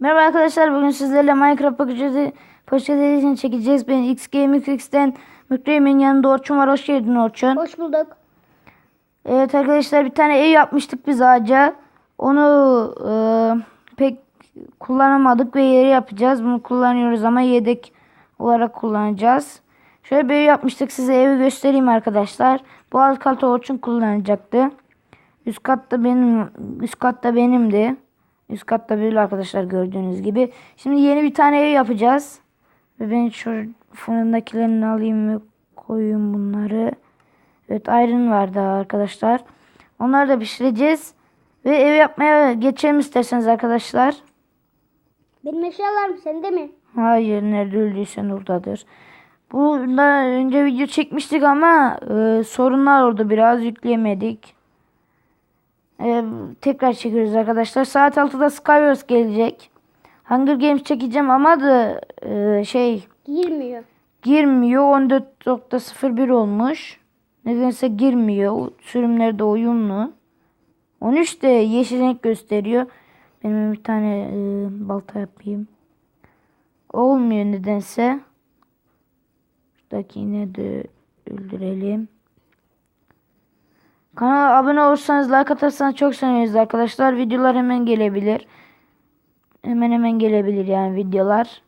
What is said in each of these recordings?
Merhaba arkadaşlar bugün sizlerle Minecraft paketi paketini çekeceğiz. Ben X Gaming X'ten Mükremin yanında Orçun var. Hoş geldin Orçun. Hoş bulduk. Evet arkadaşlar bir tane ev yapmıştık biz ağaca. Onu e, pek kullanamadık ve yeri yapacağız. Bunu kullanıyoruz ama yedek olarak kullanacağız. Şöyle bir ev yapmıştık. Size evi göstereyim arkadaşlar. Bu alt katı Orçun kullanacaktı. Üst katta benim üst katta benimdi. Üst katta böyle arkadaşlar gördüğünüz gibi. Şimdi yeni bir tane ev yapacağız. Ve ben şu fırındakilerini alayım ve koyayım bunları. Evet iron var daha arkadaşlar. Onları da pişireceğiz. Ve ev yapmaya geçelim isterseniz arkadaşlar. Benim eşyalarım sende mi? Hayır nerede öldüysen oradadır. Bundan önce video çekmiştik ama e, sorunlar oldu biraz yükleyemedik. E, tekrar çekiyoruz arkadaşlar. Saat 6'da Skywars gelecek. Hunger Games çekeceğim ama da e, şey Girmiyor. girmiyor. 14.01 olmuş. Nedense girmiyor. Sürümleri de uyumlu. 13 de yeşil renk gösteriyor. Benim bir tane e, balta yapayım. Olmuyor nedense. Şuradaki yine de öldürelim. Kanala abone olursanız like atarsanız çok seviniriz arkadaşlar. Videolar hemen gelebilir. Hemen hemen gelebilir yani videolar.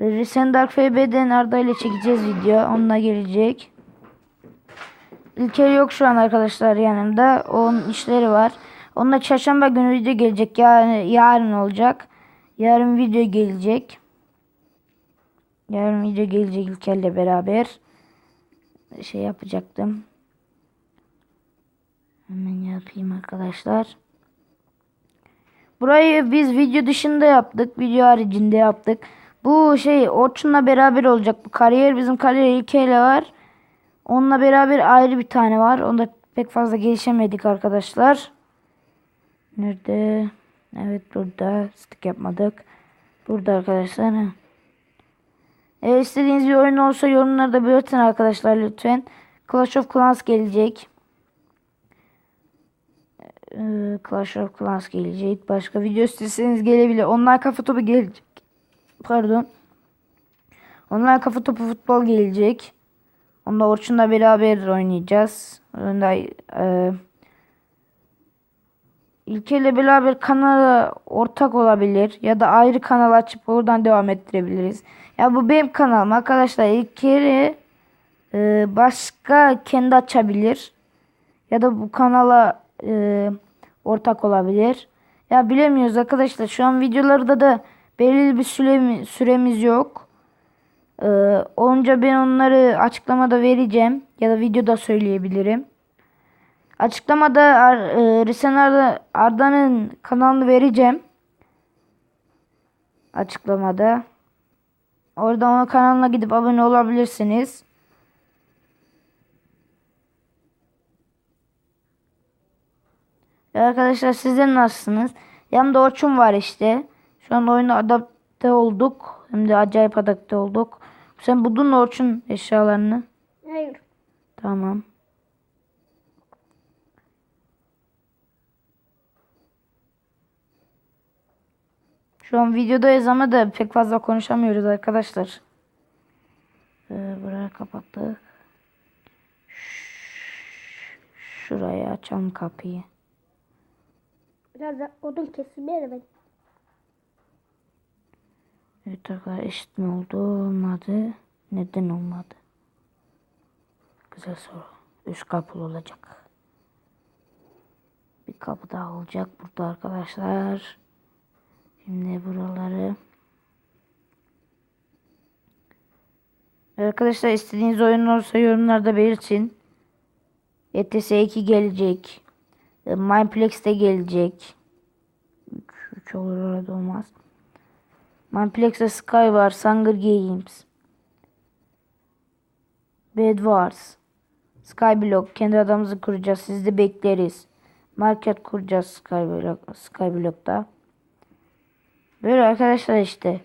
Recent Dark FB'den Arda ile çekeceğiz video. Onunla gelecek. İlker yok şu an arkadaşlar yanımda. Onun işleri var. Onunla çarşamba günü video gelecek. Yani yarın olacak. Yarın video gelecek. Yarın video gelecek İlker'le beraber. Şey yapacaktım. Hemen yapayım arkadaşlar. Burayı biz video dışında yaptık. Video haricinde yaptık. Bu şey Orçun'la beraber olacak. Bu kariyer bizim kariyer ilkeyle var. Onunla beraber ayrı bir tane var. Onda pek fazla gelişemedik arkadaşlar. Nerede? Evet burada. Stick yapmadık. Burada arkadaşlar. Eğer istediğiniz bir oyun olsa yorumlarda belirtin arkadaşlar lütfen. Clash of Clans gelecek. Ee, Clash of Clans gelecek. Başka video isteseniz gelebilir. Onlar kafa topu gelecek. Pardon. Onlar kafa topu futbol gelecek. Onda Orçun'la beraber oynayacağız. Onda e, İlker'le beraber kanala ortak olabilir. Ya da ayrı kanal açıp oradan devam ettirebiliriz. Ya bu benim kanalım arkadaşlar. İlker'i e, başka kendi açabilir. Ya da bu kanala e, ortak olabilir. Ya bilemiyoruz arkadaşlar. Şu an videolarda da belirli bir süremi, süremiz yok. Ee, olunca ben onları açıklamada vereceğim. Ya da videoda söyleyebilirim. Açıklamada Ar e, Risen Arda, Arda'nın kanalını vereceğim. Açıklamada. Orada onun kanalına gidip abone olabilirsiniz. Arkadaşlar sizler nasılsınız? Yanımda Orçun var işte. Şu an oyuna adapte olduk. Hem de acayip adapte olduk. Sen buldun mu Orçun eşyalarını? Hayır. Tamam. Şu an videodayız ama da pek fazla konuşamıyoruz arkadaşlar. Ee, burayı kapattık. Şuraya açalım kapıyı. Biraz da odun kesilmeye ben. Evet arkadaşlar eşit mi oldu? Olmadı. Neden olmadı? Güzel soru. Üst kapılı olacak. Bir kapı daha olacak burada arkadaşlar. Şimdi buraları. Arkadaşlar istediğiniz oyun olursa yorumlarda belirtin. ETS 2 gelecek. E, Mineplex de gelecek. 3 olur orada olmaz. Minplex'te Sky var. Hunger Games. Bed Wars. Skyblock. Kendi adamımızı kuracağız. Siz de bekleriz. Market kuracağız Skyblock, Skyblock'ta. Böyle arkadaşlar işte.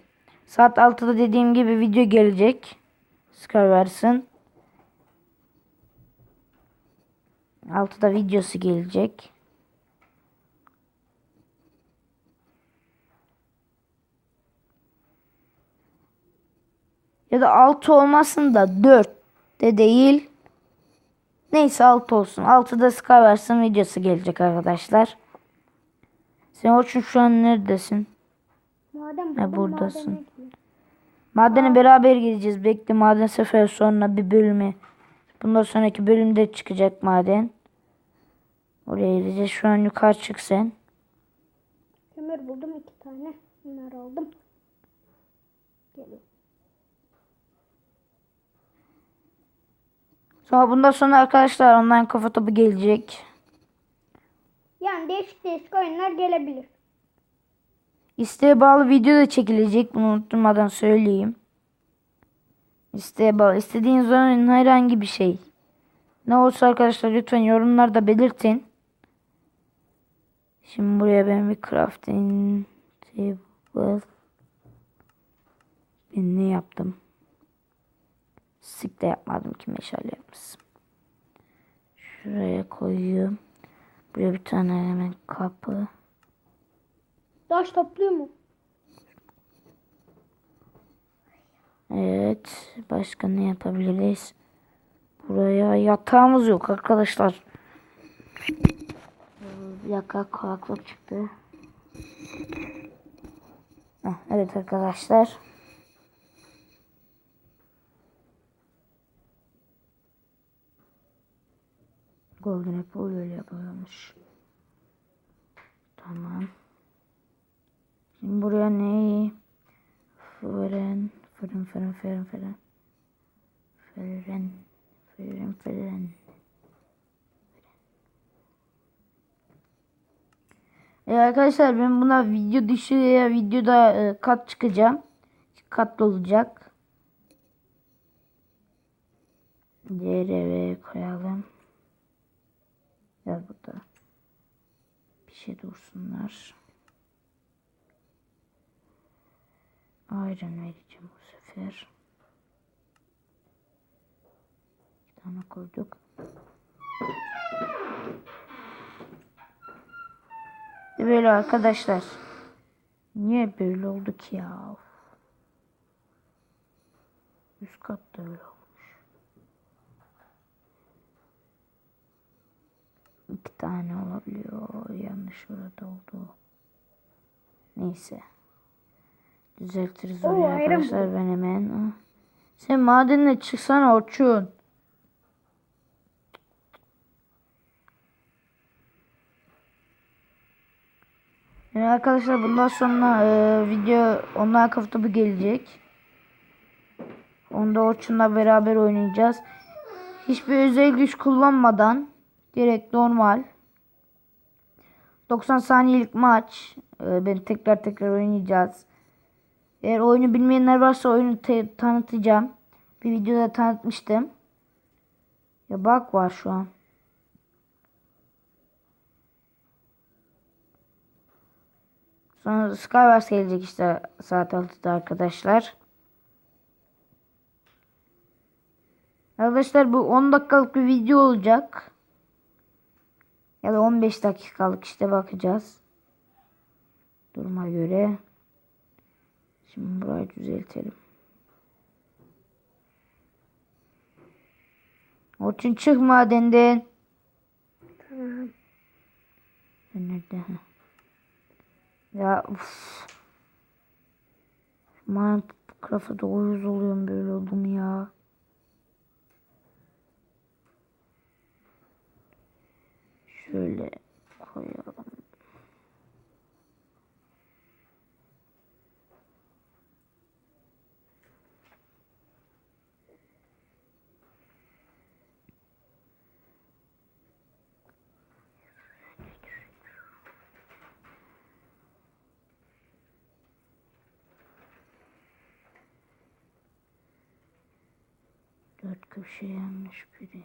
Saat 6'da dediğim gibi video gelecek. Skywars'ın. Altıda videosu gelecek. Ya da 6 olmasın da 4 de değil. Neyse 6 olsun. 6'da Skyverse'ın videosu gelecek arkadaşlar. Sen Orçun şu an neredesin? Madem ne buradasın? Madene, madene beraber gideceğiz. Bekle maden sefer sonra bir bölümü. Bundan sonraki bölümde çıkacak maden. Oraya gideceğiz. Şu an yukarı çık sen. Kömür buldum iki tane. Bunları aldım. Geliyor. Sonra bundan sonra arkadaşlar online kafa topu gelecek. Yani değişik değişik oyunlar gelebilir. İsteğe bağlı video da çekilecek. Bunu unutturmadan söyleyeyim. İsteğe bağlı. İstediğiniz oyunun herhangi bir şey. Ne olursa arkadaşlar lütfen yorumlarda belirtin. Şimdi buraya ben bir crafting table ben ne yaptım? Sik de yapmadım ki meşale yapmışım. Şuraya koyuyorum. Buraya bir tane hemen kapı. Taş topluyor mu? Evet. Başka ne yapabiliriz? Buraya yatağımız yok arkadaşlar. Bir dakika kulaklık çıktı. Heh, evet arkadaşlar. Golden Apple öyle yapıyormuş. Tamam. Şimdi buraya ne? Fırın, fırın, fırın, fırın, fırın. Fırın, fırın, fırın. E arkadaşlar ben buna video dışı ya videoda e, kat çıkacağım. Katlı olacak. DRV koyalım. Yaz burada. Bir şey dursunlar. Ayran vereceğim bu sefer. Bir tane koyduk. Böyle arkadaşlar. Niye böyle oldu ki ya? Üst katta öyle olmuş. İki tane olabiliyor. Yanlış orada oldu. Neyse. Düzeltiriz ayrım arkadaşlar ben hemen. Sen madenle çıksana Orçun. Yani arkadaşlar bundan sonra e, video online kafa gelecek. Onda Orçun'la beraber oynayacağız. Hiçbir özel güç kullanmadan direkt normal 90 saniyelik maç. E, ben tekrar tekrar oynayacağız. Eğer oyunu bilmeyenler varsa oyunu tanıtacağım. Bir videoda tanıtmıştım. Ya bak var şu an. Sonra Skywars gelecek işte saat 6'da arkadaşlar. Arkadaşlar bu 10 dakikalık bir video olacak. Ya da 15 dakikalık işte bakacağız. Duruma göre. Şimdi burayı düzeltelim. Orçun çık madenden. Tamam. Nerede? Ya uf. Minecraft'a uyuz oluyorum böyle oldum ya. Şöyle koyalım. Dört köşe yanlış biri.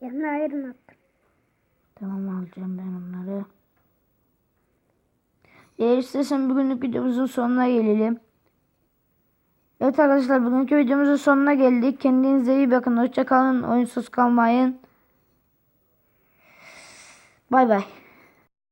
Yanına ayırın attım. Tamam alacağım ben onları. Eğer istersen bugünlük videomuzun sonuna gelelim. Evet arkadaşlar bugünkü videomuzun sonuna geldik. Kendinize iyi bakın. Hoşça kalın. Oyunsuz kalmayın. Bay bay.